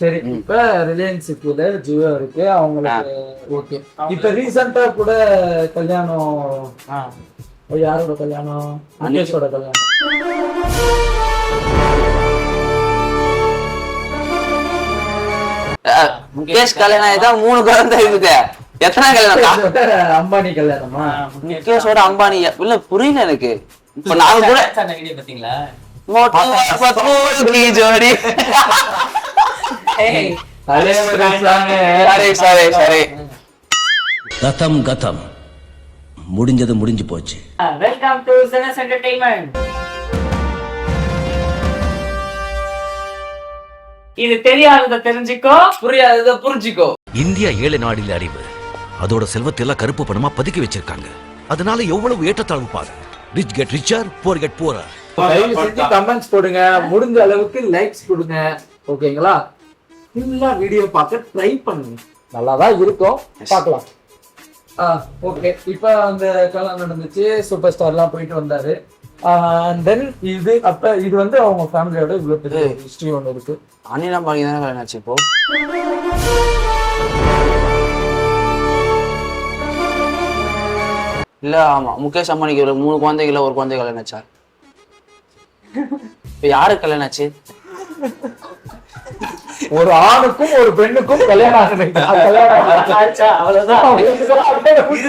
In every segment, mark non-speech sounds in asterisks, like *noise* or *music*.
சரி இப்ப ரிலையன்ஸ் கீழ ஜியோ இருக்கு அவங்களுக்கு ஓகே. இப்ப ரீசெண்டா கூட கல்யாணம் ஆ. யாரோட கல்யாணம்? முகேஷோட கல்யாணம். முகேஷ் கல்யாணம் ஆயிட்டா மூணு குழந்தை இருக்குது. எத்தனை கல்யாணம்? அம்பானி கல்யாணமா? முகேஷோட அம்பானி. இல்ல புரியல எனக்கு. இப்ப நாங்க கூட அந்த வீடியோ பாத்தீங்களா? ஜோடி. கதம் கதம். முடிஞ்சது முடிஞ்சு போச்சு. வெல்கம் டு சனஸ் என்டர்டெயின்மெண்ட் இது தெரியாதத தெரிஞ்சுக்கோ. புரியாதத புரிஞ்சுக்கோ. இந்தியா ஏழை நாடில் அறிவு. அதோட செல்வத்தை எல்லாம் கருப்பு பணமா பதுக்கி வச்சிருக்காங்க. அதனால எவ்வளவு ஏற்றத்தாழ்வு பாரு. Rich get richer poor get poorer தயவு செஞ்சு கமெண்ட்ஸ் போடுங்க. முடிஞ்ச அளவுக்கு லைக்ஸ் கொடுங்க. ஓகேங்களா ஃபுல்லா வீடியோ பார்க்க ட்ரை பண்ணுங்க நல்லா தான் இருக்கும் பார்க்கலாம். ஓகே இப்போ அந்த கல்யாணம் நடந்துச்சு. சூப்பர் ஸ்டார்லாம் போயிட்டு வந்தாரு. தென் இது அப்ப இது வந்து அவங்க ஃபேமிலியோட இவ்வளவு பெரிய ஹிஸ்டரி ஒன்று இருக்கு. அனில் அம்பானி தானே கல்யாணம் ஆச்சு இப்போ. இல்ல ஆமா. முகேஷ் அம்பானிக்கு ஒரு மூணு குழந்தைகள ஒரு குழந்தை கல்யாணம் ஆச்சா? இப்ப யாருக்கு கல்யாணம் ஆச்சு? ஒரு ஆணுக்கும் ஒரு பெண்ணுக்கும் கல்யாணம் கல்யாணம் ஆச்சா, அவ்வளவுதான்.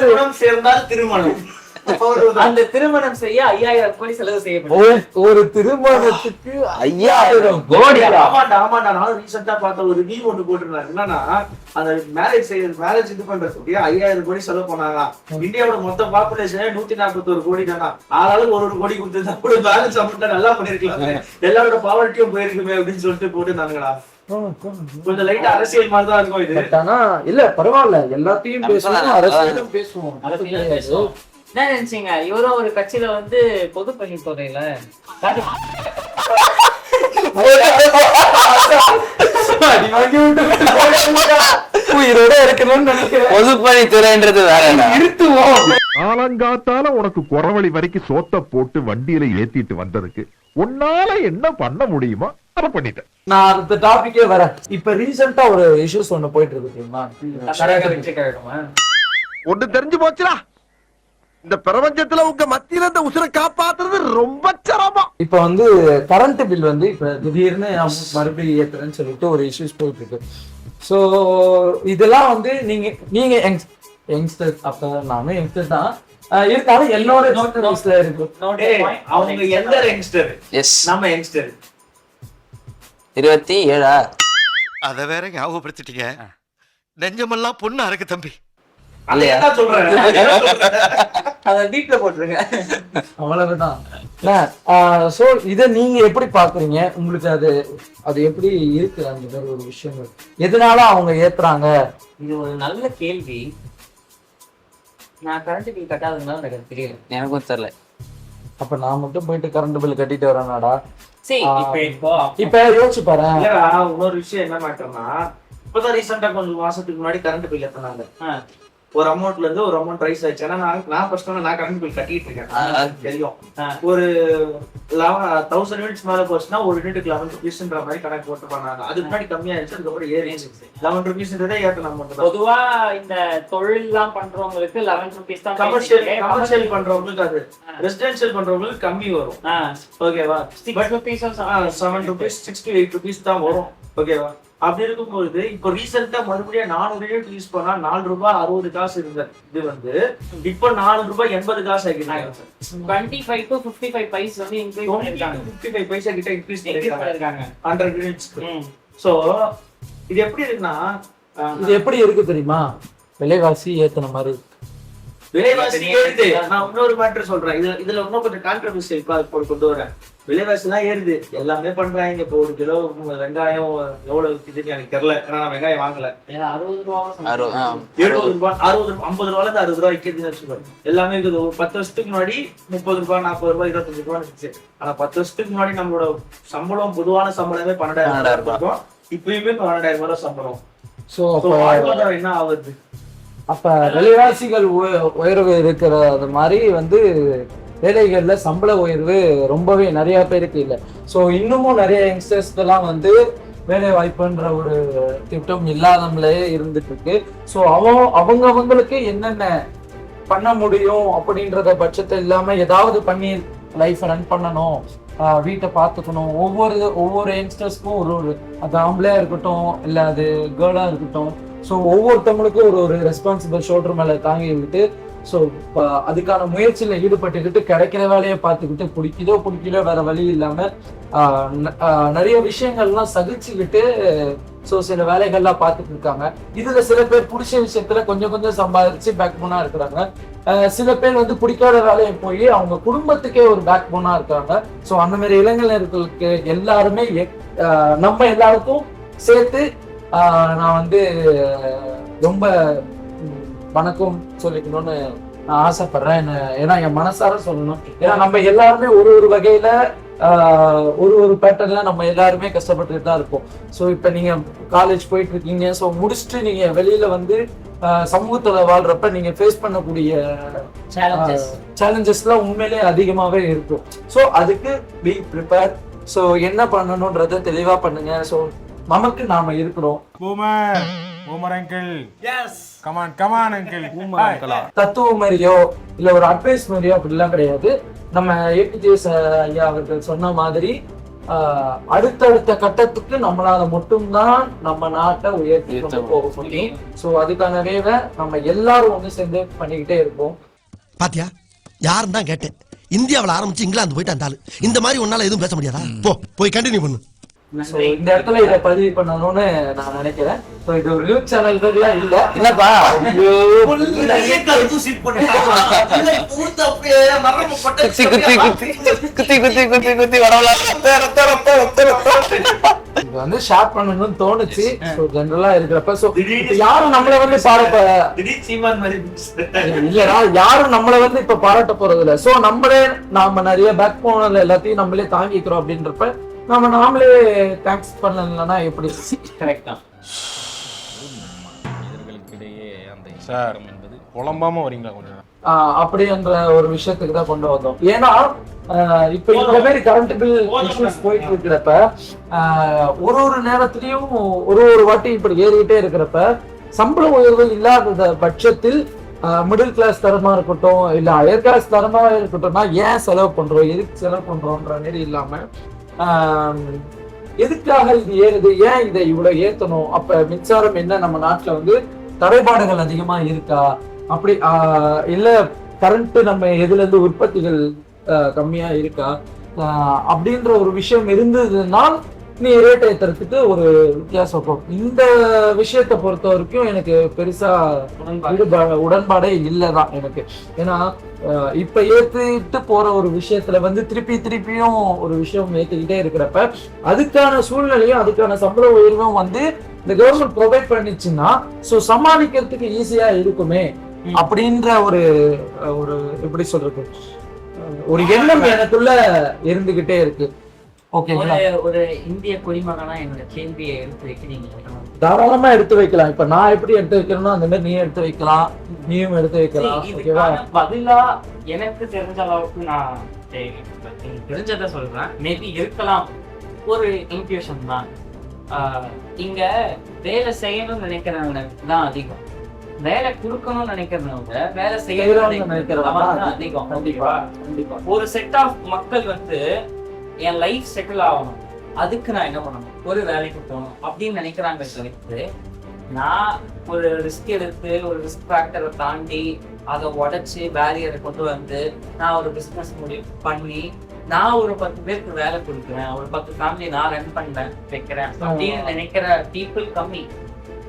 திருமணம் சேர்ந்தால் திருமணம். அந்த திருமணம் செய்ய ஐயாயிரம் கோடி செலவு செய்யப்படும். ஒரு- ஒரு திருமணத்துக்கு ஐயாயிரம் கோடி. ஆமாண்டா ஆமாண்டா. நானும் ரீசெண்டா பார்த்த ஒரு ரிவ்யூ ஒன்று போட்டிருந்தாங்க என்னன்னா அந்த மேரேஜ் செய்ய மேரேஜ் இது பண்றதுக்கு ஐயாயிரம் கோடி செலவு பண்ணாங்க. இந்தியாவோட மொத்த பாப்புலேஷனே நூத்தி நாற்பத்தோரு கோடி தானா? ஆளாளுக்கு ஒரு ஒரு கோடி கொடுத்துருந்தா கூட பேலன்ஸ் அமௌண்ட் நல்லா பண்ணிருக்கலாம். எல்லாரோட பாவர்ட்டியும் போயிருக்குமே அப்படின்னு சொல்லிட்டு போட்டுருந்தாங்களா கொஞ்சம் லைட்டா அரசியல் மாதிரி தான் இருக்கும் இது. பட் ஆனா இல்ல பரவாயில்ல. எல்லாத்தையும் அரசியலும் பேசுவோம். என்ன நினைச்சீங்க? இவரும் ஒரு கட்சியில வந்து பொது பணி துறையில உயிரோட இருக்கணும்னு நினைக்கிறேன். பொதுப்பணித்துறைன்றது வேற என்ன? இருத்துவோம் காலங்காத்தால உனக்கு குறவழி வரைக்கும் சோத்த போட்டு வண்டியில ஏத்திட்டு வந்ததுக்கு உன்னால என்ன பண்ண முடியுமோ? பண்ணிட்டேன். நான் அடுத்த டாபிக்கே வரேன். இப்ப ரீசெண்டா ஒரு இஷ்யூஸ் ஒண்ணு போயிட்டு இருக்கு தெரியுமா ஒண்ணு தெரிஞ்சு போச்சுடா. இந்த பிரபஞ்சத்துல உங்க மத்தியில இந்த உசுரை காப்பாத்துறது ரொம்ப சிரமம். இப்ப வந்து கரண்ட் பில் வந்து இப்ப திடீர்னு மறுபடியும் ஏத்துறேன்னு சொல்லிட்டு ஒரு இஷ்யூஸ் போயிட்டு இருக்கு ஸோ இதெல்லாம் வந்து நீங்க நீங்க யங்ஸ்டர் அப்ப நானும் யங்ஸ்டர் தான். இருந்தாலும் என்னோட நோட்ல இருக்கு. அவங்க எந்த யங்ஸ்டர் எஸ் நம்ம யங்ஸ்டர் இருபத்தி ஏழா? அத வேற ஞாபகப்படுத்திட்டீங்க. நெஞ்சமெல்லாம் பொண்ணா இருக்கு தம்பி. *laughs* இத நீங்க எப்படி பாக்குறீங்க உங்களுக்கு அது அது எப்படி இருக்கு? அந்த மாதிரி ஒரு விஷயங்கள். எதனால அவங்க ஏத்துறாங்க? இது ஒரு நல்ல கேள்வி. நான் கரண்ட் பில் கட்டாததுனால எனக்கு அது தெரியல. எனக்கும் தெரியல. அப்ப நான் மட்டும் போயிட்டு கரண்ட் பில் கட்டிட்டு வரேனாடா? சரி. இப்ப இப்போ இப்ப யோசிச்சு பாரு இன்னொரு விஷயம் என்ன மேட்டர்னா இப்பதான் ரீசெண்டா கொஞ்சம் மாசத்துக்கு முன்னாடி கரண்ட் பில் ஏத்தினாங்க ஆ. ஒரு அமௌண்ட்ல இருந்து ஒரு அமௌண்ட் ரைஸ் ஆயிடுச்சு. ஏன்னா நான் நான் ஃபர்ஸ்ட் நான் கரண்ட் பில் கட்டிட்டு இருக்கேன். தெரியும். ஒரு தௌசண்ட் யூனிட்ஸ் மேல போச்சுன்னா ஒரு யூனிட்டுக்கு லெவன் ருபீஸ்ன்ற மாதிரி கணக்கு போட்டு பண்ணாங்க அதுக்கு முன்னாடி கம்மியாயிருச்சு அதுக்கப்புறம் ஏறிச்சு லெவன் ருபீஸ்ன்றதே ஏத்தன அமௌண்ட் பொதுவா இந்த தொழில் எல்லாம் பண்றவங்களுக்கு லெவன் ருபீஸ் தான் கமர்ஷியல். கமர்ஷியல் பண்றவங்களுக்கு அது. ரெசிடென்ஷியல் பண்றவங்களுக்கு கம்மி வரும். ஓகேவா or something. Seven rupees six to eight rupees தான் வரும். ஓகேவா அப்படி இருக்கும்போது இப்போ ரீசெண்டா மறுபடியும் நானூறு யூனிட் யூஸ் பண்ணா நாலு ரூபாய் அறுபது காசு இருந்த இது வந்து இப்போ நாலு ரூபாய் எண்பது காசு ஆகிடுறாங்க 25 to 55 பைஸ் வந்து increase பண்ணிருக்காங்க. ஃபிஃப்டி ஃபைவ் பைசா கிட்ட இன்க்ரீஸ் பண்ணிருக்காங்க. ஹண்ட்ரட் யூனிட்ஸ்க்கு. ஸோ இது எப்படி இருக்குன்னா இது எப்படி இருக்கு தெரியுமா விலைவாசி ஏத்துன மாதிரி இருக்கு. விலைவாசி ஏறுது நான் இன்னொரு மேட்டர் சொல்றேன் இதுல இதுல இன்னும் கொஞ்சம் கான்ட்ரவர்சி கொண்டு வரேன் விலைவாசி எல்லாம் ஏறுது. எல்லாமே பண்றாங்க. இப்போ ஒரு கிலோ வெங்காயம் எவ்வளவு விக்குதுன்னு எனக்கு தெரியல. ஏன்னா நான் வெங்காயம் வாங்கல. ஏன்னா 60 ரூபா. எழுபது ரூபாய் அறுபது ரூபாய் ஐம்பது ரூபாயில இருந்து அறுபது ரூபாய் விற்கிறதுன்னு வச்சுக்கோங்க. எல்லாமே இருக்குது. ஒரு பத்து வருஷத்துக்கு முன்னாடி முப்பது ரூபாய் நாற்பது ரூபாய் இருபத்தஞ்சு ரூபாய் இருந்துச்சு. ஆனா பத்து வருஷத்துக்கு முன்னாடி நம்மளோட சம்பளம் பொதுவான சம்பளமே பன்னெண்டாயிரம் ரூபாய் இருக்கும். இப்பயுமே பன்னெண்டாயிரம் ரூபாய் சம்பளம். சோ என்ன ஆகுது? அப்ப விலைவாசிகள் உய- உயர்வு இருக்கிறது மாதிரி வந்து வேலைகளில் சம்பள உயர்வு ரொம்பவே நிறைய பேருக்கு இல்லை. ஸோ இன்னமும் நிறைய யங்ஸ்டர்ஸ்க்கெல்லாம் வந்து வேலை வாய்ப்புன்ற ஒரு திட்டம் இல்லாதவங்களே இருந்துட்டு இருக்கு ஸோ அவன் அவங்க அவங்களுக்கு என்னென்ன பண்ண முடியும் அப்படின்றத பட்சத்தை இல்லாம ஏதாவது பண்ணி லைஃப் ரன் பண்ணணும் வீட்டை பார்த்துக்கணும். ஒவ்வொரு ஒவ்வொரு யங்ஸ்டர்ஸ்க்கும் ஒரு ஒரு அது ஆம்பளையா இருக்கட்டும் இல்லை அது கேர்ளா இருக்கட்டும். ஸோ ஒவ்வொருத்தவங்களுக்கும் ஒரு ஒரு ரெஸ்பான்சிபிள் ஷோல்டர் மேலே தாங்கி விட்டு ஸோ அதுக்கான முயற்சியில் ஈடுபட்டுக்கிட்டு கிடைக்கிற வேலையை பார்த்துக்கிட்டு பிடிக்குதோ பிடிக்கலோ வேற வழி இல்லாமல் நிறைய விஷயங்கள்லாம் சகிச்சுக்கிட்டு ஸோ சில வேலைகள்லாம் பார்த்துட்டு இருக்காங்க. இதுல சில பேர் பிடிச்ச விஷயத்துல கொஞ்சம் கொஞ்சம் சம்பாதிச்சு பேக் போனா இருக்கிறாங்க சில பேர் வந்து பிடிக்காத வேலையை போய் அவங்க குடும்பத்துக்கே ஒரு பேக் போனா இருக்காங்க. ஸோ அந்த மாதிரி இளைஞர்களுக்கு எல்லாருமே நம்ம எல்லாருக்கும் சேர்த்து நான் வந்து ரொம்ப வணக்கம் சொல்லிக்கணும்னு நான் ஆசைப்படுறேன். என்ன- ஏன்னா என் மனசார சொல்லணும். ஏன்னா நம்ம எல்லாருமே ஒரு ஒரு வகையில ஒரு ஒரு பேட்டர்ல நம்ம எல்லாருமே கஷ்டப்பட்டுட்டு தான் இருக்கோம் ஸோ இப்போ நீங்க காலேஜ் போயிட்டு இருக்கீங்க ஸோ முடிச்சுட்டு நீங்க வெளியில வந்து சமூகத்துல வாழ்றப்ப நீங்க ஃபேஸ் பண்ணக்கூடிய சேலஞ்சஸ் சேலஞ்சஸ்லாம் உண்மையிலே அதிகமாவே இருக்கும். ஸோ அதுக்கு பி ப்ரிப்பேர் ஸோ என்ன பண்ணணுன்றத தெளிவா பண்ணுங்க. ஸோ நமக்கு நாம இருக்கிறோம். Boomer uncle yes come on come on uncle boomer அங்கிளா தத்துவம் மாதிரியோ இல்ல ஒரு அட்வைஸ் மாதிரியோ அப்படிலாம் கிடையாது. நம்ம ஏபிஜேஎஸ் ஐயா அவர்கள் சொன்ன மாதிரி ஆஹ், அடுத்தடுத்த கட்டத்துக்கு நம்மளால மட்டும்தான் நம்ம நாட்டை உயர்த்தி கொண்டு போக முடியும். ஸோ அதுக்கான வேவை நம்ம எல்லாரும் ஒன்று சேர்ந்து பண்ணிக்கிட்டே இருப்போம். பாத்தியா? யாருன்னு தான் கேட்டேன். இந்தியாவுல ஆரம்பிச்சு இங்கிலாந்து போயிட்டு அந்த ஆளு. இந்த மாதிரி உன்னால எதுவும் பேச முடியாதா? போ போய் கண்டினியூ பண்ணு. ஸோ இந்த இடத்துல இதை பதிவு பண்ணணும்னு நான் நினைக்கிறேன். ஸோ இது ஒரு நியூஸ் சேனல்கள்லாம் இல்ல. என்னப்பா? குத்தி குத்தி குத்தி குத்தி குத்தி குத்தி குத்தி வரவல இது வந்து ஷேர் பண்ணணும்னு தோணுச்சு. ஸோ ஜென்ரலா இருக்கிறப்ப ஸோ யாரும் நம்மள வந்து பாராட்ட திடீர் சீமான் மாதிரி இல்லடா யாரும் நம்மள வந்து இப்ப பாராட்ட போறது இல்ல சோ நம்மளே நாம நிறைய பேக் போனதுல எல்லாத்தையும் நம்மளே தாங்கிக்கிறோம் அப்படின்றப்ப நம்ம நாமளே தேங்க்ஸ் பண்ணலன்னா எப்படி? கரெக்ட் தான். சார் புலம்பாம வரீங்களா கொஞ்சம்? ஆஹ் அப்படின்ற ஒரு விஷயத்துக்கு தான் கொண்டு வந்தோம். ஏன்னா இப்ப இந்த மாதிரி கரண்ட் பில் இஷ்யூஸ் போயிட்டு இருக்கிறப்ப ஒரு ஒரு நேரத்திலயும் ஒரு ஒரு வாட்டி இப்படி ஏறிக்கிட்டே இருக்கிறப்ப சம்பள உயர்வு இல்லாத பட்சத்தில் மிடில் கிளாஸ் தரமா இருக்கட்டும் இல்ல ஹையர் கிளாஸ் தரமா இருக்கட்டும்னா ஏன் செலவு பண்றோம் எதுக்கு செலவு பண்றோம்ன்ற மாதிரி இல்லாம எதுக்காக இது ஏறுது? ஏன் இதை இவ்வளவு ஏத்தணும்? அப்ப மின்சாரம் என்ன? நம்ம நாட்டுல வந்து தடைபாடுகள் அதிகமா இருக்கா? அப்படி இல்ல கரண்ட் நம்ம எதுல இருந்து உற்பத்திகள் கம்மியா இருக்கா? அப்படின்ற ஒரு விஷயம் இருந்ததுனால் நீ ரேட் ஏத்துறதுக்கு ஒரு வித்தியாசம் இருக்கும் இந்த விஷயத்தை பொறுத்த வரைக்கும் எனக்கு பெருசா உடன்பாடே. இல்லைதான் எனக்கு. ஏன்னா இப்ப ஏத்துட்டு போற ஒரு விஷயத்துல வந்து திருப்பி திருப்பியும் ஒரு விஷயம் ஏத்துக்கிட்டே இருக்கிறப்ப அதுக்கான சூழ்நிலையும் அதுக்கான சம்பள உயர்வும் வந்து இந்த கவர்மெண்ட் ப்ரொவைட் பண்ணிச்சுன்னா சோ சமாளிக்கிறதுக்கு ஈஸியா இருக்குமே அப்படின்ற ஒரு ஒரு எப்படி சொல்றது? ஒரு எண்ணம் எனக்குள்ள இருந்துகிட்டே இருக்கு. ஓகேங்களா ஒரு ஒரு இந்திய குடிமகனா என்னோட கேள்வியை எடுத்து வைக்கிறீங்க தாராளமா எடுத்து வைக்கலாம். இப்ப நான் எப்படி எடுத்து வைக்கிறேனோ அந்த மாதிரி நீ எடுத்து வைக்கலாம். நீயும் எடுத்து வைக்கலாம். ஓகேவா பதிலா எனக்கு தெரிஞ்ச அளவுக்கு நான் தெரிஞ்சதை சொல்றேன். மேபி இருக்கலாம். ஒரு இன்ட்யூஷன் தான். இங்க வேலை செய்யணும்னு நினைக்கிறவங்க தான் அதிகம். வேலை கொடுக்கணும்னு நினைக்கிறவங்க வேலை செய்யணும்னு நினைக்கிறவங்க அதிகம். கண்டிப்பா கண்டிப்பா. ஒரு செட் ஆஃப் மக்கள் வந்து என் லைஃப் செட்டில் ஆகணும். அதுக்கு நான் என்ன பண்ணணும்? ஒரு வேலைக்கு போகணும். அப்படின்னு நினைக்கிறாங்க தவிர்த்து நான் ஒரு ரிஸ்க் எடுத்து ஒரு ரிஸ்க் ஃபேக்டரை தாண்டி அதை உடைச்சு பேரியரை கொண்டு வந்து நான் ஒரு பிஸ்னஸ் முடிவு பண்ணி நான் ஒரு பத்து பேருக்கு வேலை கொடுக்குறேன். ஒரு பத்து ஃபேமிலி நான் ரன் பண்ணேன் வைக்கிறேன். அப்படின்னு நினைக்கிற பீப்புள் கம்மி.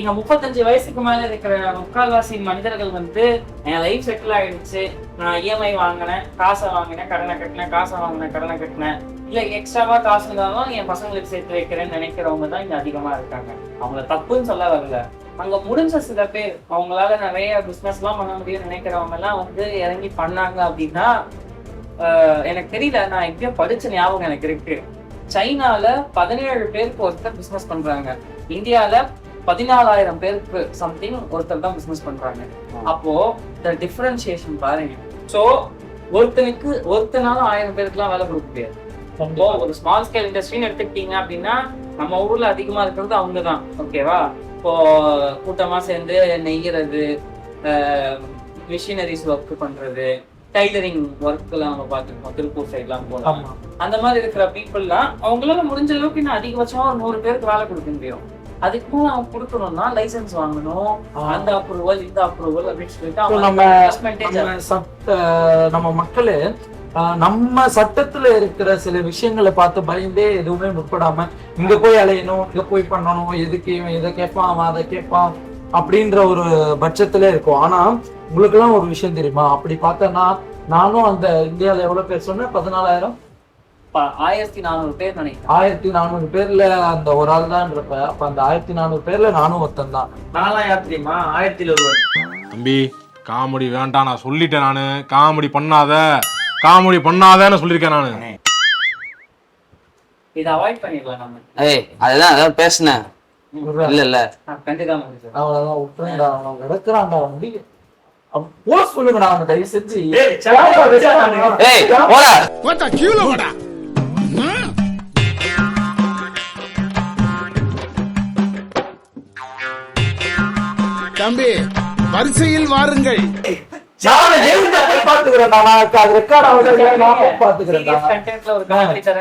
இங்க முப்பத்தஞ்சு வயசுக்கு மேல இருக்கிற முக்கால்வாசி மனிதர்கள் வந்து என் லைஃப் செட்டில் ஆயிடுச்சு. நான் இஎம்ஐ வாங்கினேன் காசை வாங்கினேன் கடனை கட்டினேன் காசை வாங்கினேன் கடனை கட்டினேன். இல்ல எக்ஸ்ட்ராவா காசு இருந்தாலும் என் பசங்களுக்கு சேர்த்து வைக்கிறேன்னு நினைக்கிறவங்க தான் இங்க அதிகமா இருக்காங்க. அவங்கள தப்புன்னு சொல்ல வரல. அங்க முடிஞ்ச சில பேர் அவங்களால நிறைய பிசினஸ் எல்லாம் பண்ண முடியும்னு நினைக்கிறவங்க எல்லாம் வந்து இறங்கி பண்ணாங்க அப்படின்னா எனக்கு தெரியல நான் எங்கேயோ படிச்ச ஞாபகம் எனக்கு இருக்கு. சைனால பதினேழு பேருக்கு ஒருத்தர் பிசினஸ் பண்றாங்க. இந்தியால பதினாலாயிரம் பேருக்கு சம்திங் ஒருத்தர் தான் பிசினஸ் பண்றாங்க. அப்போ இந்த டிஃபரன்சியேஷன் பாருங்க. சோ ஒருத்தனுக்கு ஒருத்தனால ஆயிரம் பேருக்குலாம் வேலை கொடுக்க முடியாது. இப்போ ஒரு ஸ்மால் ஸ்கேல் இண்டஸ்ட்ரின்னு எடுத்துக்கிட்டீங்க அப்படின்னா நம்ம ஊர்ல அதிகமா இருக்கிறது அவங்க தான் ஓகேவா இப்போ கூட்டமா சேர்ந்து நெய்யறது மிஷினரிஸ் ஒர்க் பண்றது டைலரிங் ஒர்க்லாம் நம்ம பார்த்துருக்கோம். திருப்பூர் சைட்லாம் ஆமா. அந்த மாதிரி இருக்கிற பீப்புள்லாம் அவங்களால முடிஞ்ச அளவுக்கு இன்னும் அதிகபட்சமா ஒரு நூறு பேருக்கு வேலை கொடுக்க முடியும். அதுக்கும் அவங்க கொடுக்கணும்னா லைசென்ஸ் வாங்கணும். அந்த அப்ரூவல் இந்த அப்ரூவல் அப்படின்னு சொல்லிட்டு நம்ம சட்ட நம்ம மக்களே நம்ம சட்டத்துல இருக்கிற சில விஷயங்களை பார்த்து பயந்தே எதுவுமே முற்படாம இங்க போய் அலையணும் இங்க போய் பண்ணணும் எதுக்கு இவன் இதை கேட்பான் அவன் அதை கேட்பான் அப்படின்ற ஒரு பட்சத்துல இருக்கும். ஆனா உங்களுக்கு எல்லாம் ஒரு விஷயம் தெரியுமா? அப்படி பார்த்தேன்னா நானும் அந்த இந்தியால எவ்வளவு பேர் சொன்னேன்? பதினாலாயிரம் ஆயிரத்தி நானூறு பேர் நினைக்கிறேன். ஆயிரத்தி நானூறு பேர்ல அந்த ஒரு ஆள் தான் இருப்ப. அப்ப அந்த ஆயிரத்தி நானூறு பேர்ல நானும் ஒருத்தன் தான். நான்லாம் யார் தெரியுமா ஆயிரத்தி ஒருவன் தம்பி காமெடி வேண்டாம் நான் சொல்லிட்டேன் நானு. காமெடி பண்ணாத. காமெடி பண்ணாதன்னு சொல்லியிருக்கேன் நானு. இதை அவாய்ட் பண்ணிடலாம் நம்ம. ஏய் அதுதான் அதான் பேசினேன். இல்ல இல்ல. கண்டுக்காம. அவ்வளவுதான் விட்டுருங்கடா அவன் கிடக்குறான்டா வண்டி. போஸ்ட் பண்ணுங்கடா அவனை தயவு செஞ்சு. ஏய், போடா. கீழே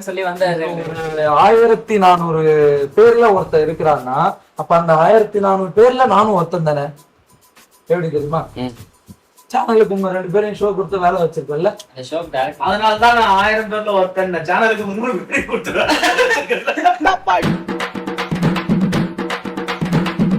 சொல்லி வந்தாரு. ஒரு ஆயிரத்தி நானூறு பேர்ல ஒருத்தர் இருக்கிறான்னா அப்ப அந்த ஆயிரத்தி நானூறு பேர்ல நானும் ஒருத்தன் தானே? எப்படி தெரியுமா. சேனலுக்கு உங்க ரெண்டு பேரும் ஷோ கொடுத்து வேலை வச்சிருக்கல அந்த ஷோ டேரக்ட் அதனால தான் நான் ஆயிரம் பேர்ல ஒருத்தன். சேனலுக்கு முன்னூறு பேர் கொடுத்துருவேன்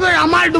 அமுக டுமுக அமுக டுமுக அமுக டுமுக அமால் டுமால்